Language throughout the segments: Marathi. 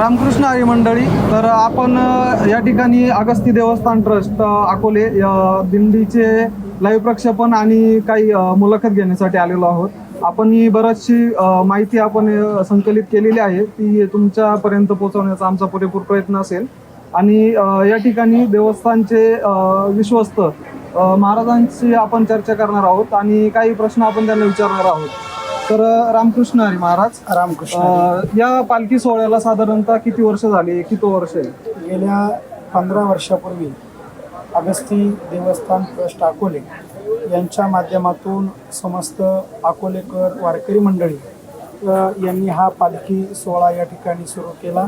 रामकृष्ण आई मंडळी तर आपण या ठिकाणी अगस्ती देवस्थान ट्रस्ट अकोले दिंडीचे लाईव्ह प्रक्षेपण आणि काही मुलाखत घेण्यासाठी आलेलो आहोत. आपण ही बरीचशी माहिती आपण संकलित केलेली आहे. ती तुमच्यापर्यंत पोहोचवण्याचा आमचा पुरेपूर प्रयत्न असेल. आणि या ठिकाणी देवस्थानचे विश्वस्त महाराजांशी आपण चर्चा करणार आहोत आणि काही प्रश्न आपण त्यांना विचारणार आहोत. तर रामकृष्ण हरी महाराज रामकृष्ण अ, या पालखी सोहळ्याला साधारणतः किती वर्ष झाली? किती वर्ष आहे? गेल्या पंधरा वर्षापूर्वी अगस्ती देवस्थान ट्रस्ट अकोले यांच्या माध्यमातून समस्त अकोलेकर वारकरी मंडळी अ, यांनी हा पालखी सोहळा या ठिकाणी सुरू केला.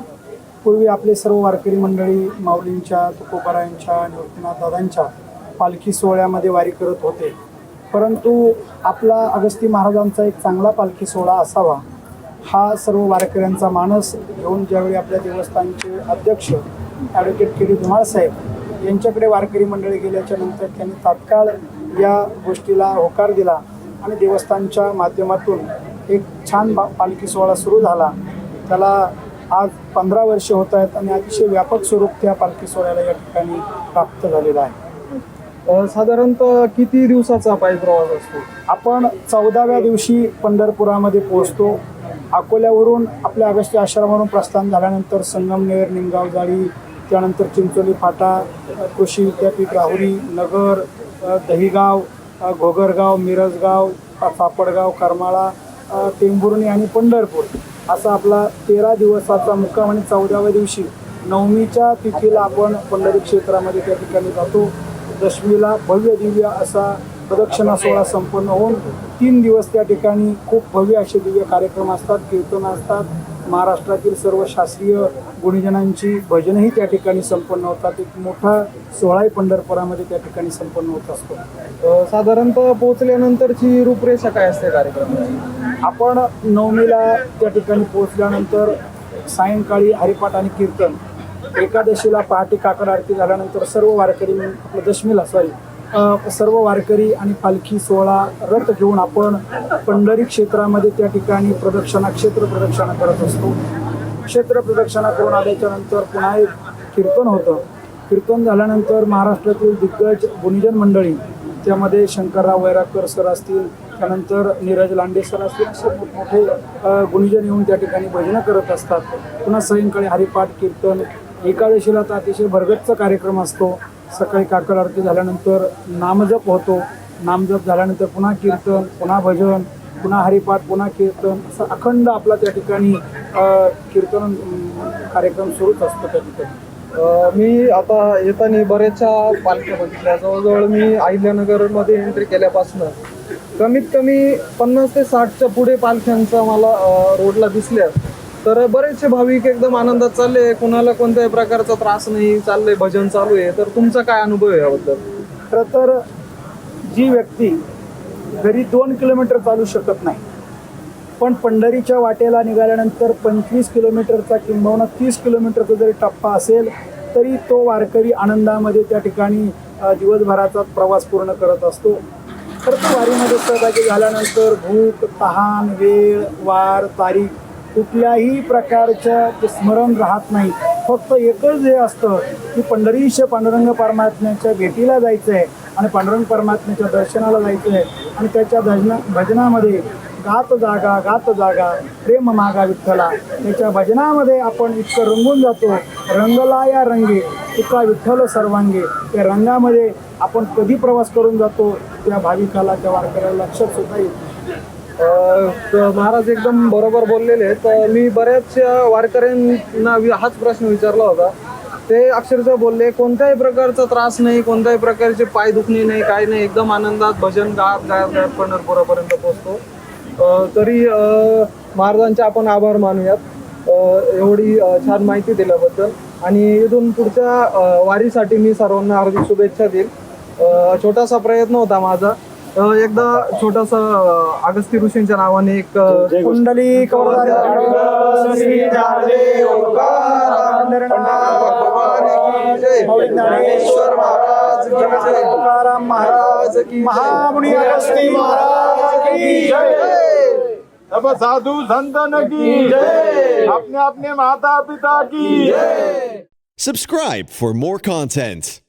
पूर्वी आपले सर्व वारकरी मंडळी माऊलींच्या तुकोबारायांच्या निवृत्तीनाथ दादांच्या पालखी सोहळ्यामध्ये वारी करत होते. परंतु आपला अगस्ती महाराजांचा एक चांगला पालखी सोहळा असावा हा सर्व वारकऱ्यांचा मानस घेऊन ज्यावेळी आपल्या देवस्थानचे अध्यक्ष ॲडव्होकेट के डी धुमाळसाहेब यांच्याकडे वारकरी मंडळी गेल्याच्यानंतर त्यांनी तात्काळ या गोष्टीला होकार दिला आणि देवस्थानच्या माध्यमातून एक छान बा पालखी सोहळा सुरू झाला. त्याला आज पंधरा वर्ष होत आहेत आणि अतिशय व्यापक स्वरूप त्या पालखी सोहळ्याला या ठिकाणी प्राप्त झालेलं आहे. साधारणतः किती दिवसाचा पायी प्रवास असतो? आपण चौदाव्या दिवशी पंढरपुरामध्ये पोहोचतो. अकोल्यावरून आपल्या अगस्ती आश्रमावरून प्रस्थान झाल्यानंतर संगमनेर निमगाव जाळी त्यानंतर चिंचोली फाटा कृषी विद्यापीठ राहुरी नगर दहीगाव दहिगाव घोगरगाव मिरजगाव सापडगाव करमाळा टेंभुर्णी आणि पंढरपूर असा आपला तेरा दिवसाचा मुक्काम आणि चौदाव्या दिवशी नवमीच्या तिथीला आपण पंढरी क्षेत्रामध्ये त्या ठिकाणी जातो. दशमीला भव्य दिव्य असा प्रदक्षिणा सोहळा संपन्न होऊन तीन दिवस त्या ठिकाणी खूप भव्य असे दिव्य कार्यक्रम असतात कीर्तन असतात. महाराष्ट्रातील सर्व शास्त्रीय गुणीजनांची भजनही त्या ठिकाणी संपन्न होतात. एक मोठा सोहळाही पंढरपुरामध्ये त्या ठिकाणी संपन्न होत असतो. साधारणतः पोहोचल्यानंतरची रूपरेषा काय असते कार्यक्रमाची? आपण नवमीला त्या ठिकाणी पोहोचल्यानंतर सायंकाळी हरिपाठ आणि कीर्तन एकादशीला पहाटे काकड आरती झाल्यानंतर सर्व वारकरी आपलं दशमीला सॉरी सर्व वारकरी आणि पालखी सोहळा रथ घेऊन आपण पंढरी क्षेत्रामध्ये त्या ठिकाणी प्रदक्षिणा क्षेत्र प्रदक्षिणा करत असतो. क्षेत्र प्रदक्षिणा करून आल्याच्यानंतर पुन्हा एक कीर्तन होतं. कीर्तन झाल्यानंतर महाराष्ट्रातील दिग्गज गुणीजन मंडळी त्यामध्ये शंकरराव वैरागकर सर असतील त्यानंतर नीरज लांडे सर असतील असे मोठमोठे अ, गुणीजन येऊन त्या ठिकाणी भजनं करत असतात. पुन्हा सायंकाळी हरिपाठ कीर्तन एकादशीला तर अतिशय भरगतचा कार्यक्रम असतो. सकाळी काकड आरती झाल्यानंतर नामजप होतो. नामजप झाल्यानंतर पुन्हा कीर्तन पुन्हा भजन पुन्हा हरिपाठ पुन्हा कीर्तन असं अखंड आपला त्या ठिकाणी कीर्तन कार्यक्रम सुरूच असतो त्या ठिकाणी. मी आता येताना बऱ्याचशा पालख्या बघितल्या. जवळजवळ मी अहिल्यानगरमध्ये एंट्री केल्यापासून कमीत कमी पन्नास ते साठच्या पुढे पालख्यांचा मला रोडला दिसल्या. तर बरेचसे भाविक एकदम आनंदात चालले. कुणाला कोणत्याही प्रकारचा त्रास नाही चाललंय भजन चालू आहे. तर तुमचा काय अनुभव आहे याबद्दल? खरं तर जी व्यक्ती घरी दोन किलोमीटर चालू शकत नाही पण पंढरीच्या वाटेला निघाल्यानंतर पंचवीस किलोमीटरचा किंबहुना तीस किलोमीटरचा जरी टप्पा असेल तरी तो वारकरी आनंदामध्ये त्या ठिकाणी दिवसभराचा प्रवास पूर्ण करत असतो. तर तो वारीमध्ये सहभागी झाल्यानंतर भूक तहान वेळ वार तारीख कुठल्याही प्रकारचं ते स्मरण राहत नाही. फक्त एकच हे असतं की पंढरीश पांडुरंग परमात्म्याच्या भेटीला जायचं आहे आणि पांडुरंग परमात्म्याच्या दर्शनाला जायचं आहे आणि त्याच्या भजना भजनामध्ये गात जागा गात जागा प्रेम मागा विठ्ठला. त्याच्या भजनामध्ये आपण इतकं रंगून जातो. रंगला या रंगे तुका विठ्ठल सर्वांगे. त्या रंगामध्ये आपण कधी प्रवास करून जातो? त्या भाविकाला त्या वारकऱ्याला लक्षात सुद्धा येईल महाराज एकदम बरोबर बोललेले तर मी बऱ्याचशा वारकऱ्यांना हाच प्रश्न विचारला होता. ते अक्षरशः बोलले कोणत्याही प्रकारचा त्रास नाही कोणत्याही प्रकारचे पाय दुखणे नाही काय नाही. एकदम आनंदात भजन गात गायत गात पंढरपुरापर्यंत पोहोचतो. तरी महाराजांचे आपण आभार मानूयात. एवढी छान माहिती दिल्याबद्दल. आणि इथून पुढच्या वारीसाठी मी सर्वांना हार्दिक शुभेच्छा देईल. छोटासा प्रयत्न होता माझा. एकदा छोटासा अगस्ती ऋषींच्या नावाने एक कुंडली महाराज की जय. तुकाराम महाराज महाराज की जय. महामुनी अगस्ती महाराज की जय सब साधु संतन की अपने अपने माता पिता की Subscribe for more content.